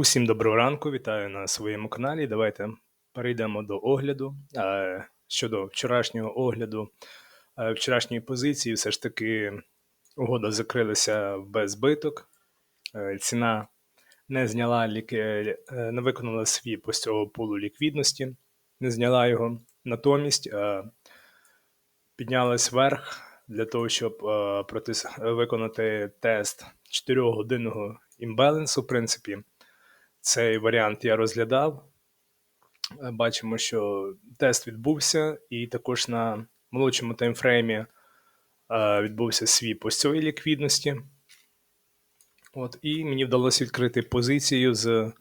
Усім доброго ранку, вітаю на своєму каналі. Давайте перейдемо до огляду. Е, Щодо вчорашнього огляду, е, вчорашньої позиції, все ж таки угода закрилася без збиток. Е, Ціна не зняла не виконала свій по з цього пулу ліквідності, не зняла його. Натомість піднялась вверх для того, щоб виконати тест 4-годинного імбалансу, в принципі. Цей варіант я розглядав. Е, Бачимо, що тест відбувся, і також на молодшому таймфреймі е, відбувся свій по цієї ліквідності. От, і мені вдалося відкрити позицію з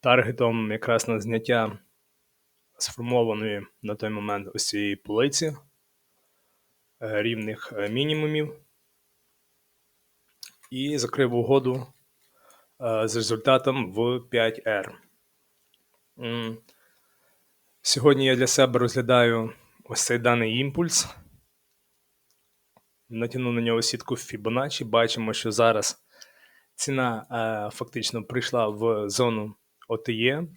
таргетом якраз на зняття сформованої на той момент ось цієї полиці е, рівних мінімумів. І закрив угоду з результатом в 5R. Сьогодні я для себе розглядаю ось цей даний імпульс. Натягнув на нього сітку Fibonacci. Бачимо, що зараз ціна е, фактично прийшла в зону OTE.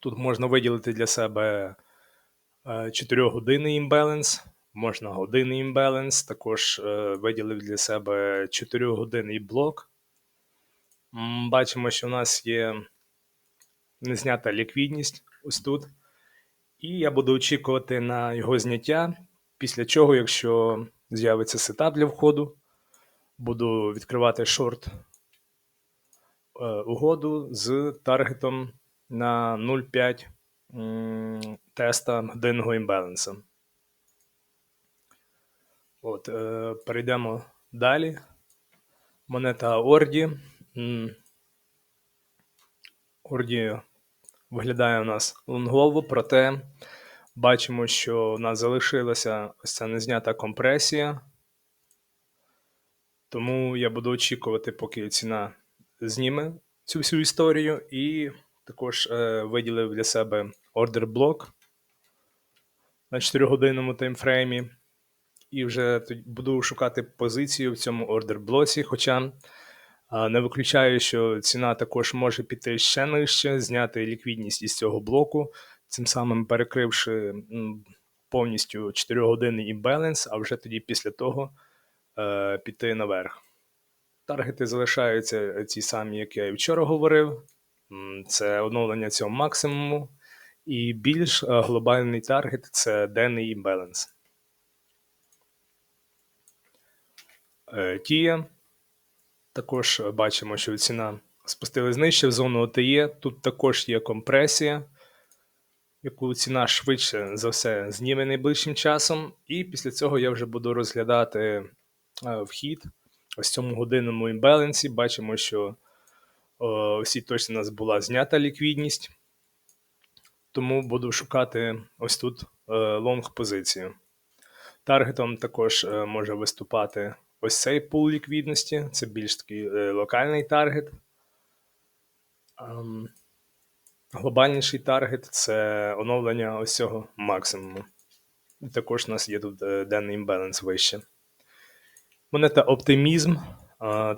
Тут можна виділити для себе 4 годинний імбаланс, можна годинний імбаланс, також е, виділив для себе 4 годинний блок. Бачимо, що у нас є незнята ліквідність ось тут. І я буду очікувати на його зняття. Після чого, якщо з'явиться сетап для входу, буду відкривати шорт е, угоду з таргетом на 0,5 теста годинного імбаланса. От, е, перейдемо далі. Монета Орді. М, Орді виглядає у нас лонгово, проте бачимо, що у нас залишилася ось ця незнята компресія. Тому я буду очікувати, поки ціна зніме цю всю історію, і також е, виділив для себе ордер блок на 4-годинному таймфреймі. І вже буду шукати позицію в цьому ордер блоці. Хоча не виключаю, що ціна також може піти ще нижче, зняти ліквідність із цього блоку, цим самим перекривши повністю 4-годинний імбаланс, а вже тоді після того е, піти наверх. Таргети залишаються ті самі, як я і вчора говорив. Це оновлення цього максимуму. І більш е, глобальний таргет це денний імбаланс. Е, Тія. Також бачимо, що ціна спустилась нижче в зону ОТЄ. Тут також є компресія, яку ціна швидше за все зніме найближчим часом. І після цього я вже буду розглядати е, вхід ось в цьому годинному імбалансі. Бачимо, що е, ось цій у нас була знята ліквідність. Тому буду шукати ось тут е, лонг позицію. Таргетом також може виступати ось цей пул ліквідності, це більш такий е, локальний таргет. Ем, Глобальніший таргет це оновлення ось цього максимуму. І також у нас є тут е, денний імбаланс вище. Монета оптимізм.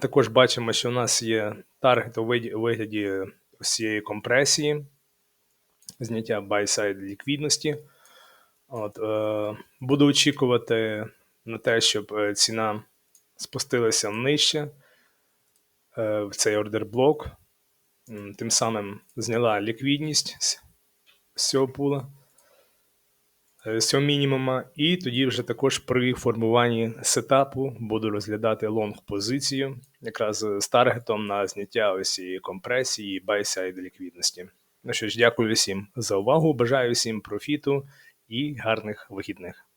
Також бачимо, що у нас є таргет у вигляді ось цієї компресії, зняття buy-side ліквідності. От, е, буду очікувати на те, щоб ціна спустилася нижче е, в цей ордер блок. Тим самим зняла ліквідність з, цього пула, е, з цього мінімума. І тоді вже також при формуванні сетапу буду розглядати лонг позицію, якраз з таргетом на зняття ось цієї компресії buy-side ліквідності. Ну що ж, дякую всім за увагу. Бажаю всім профіту і гарних вихідних.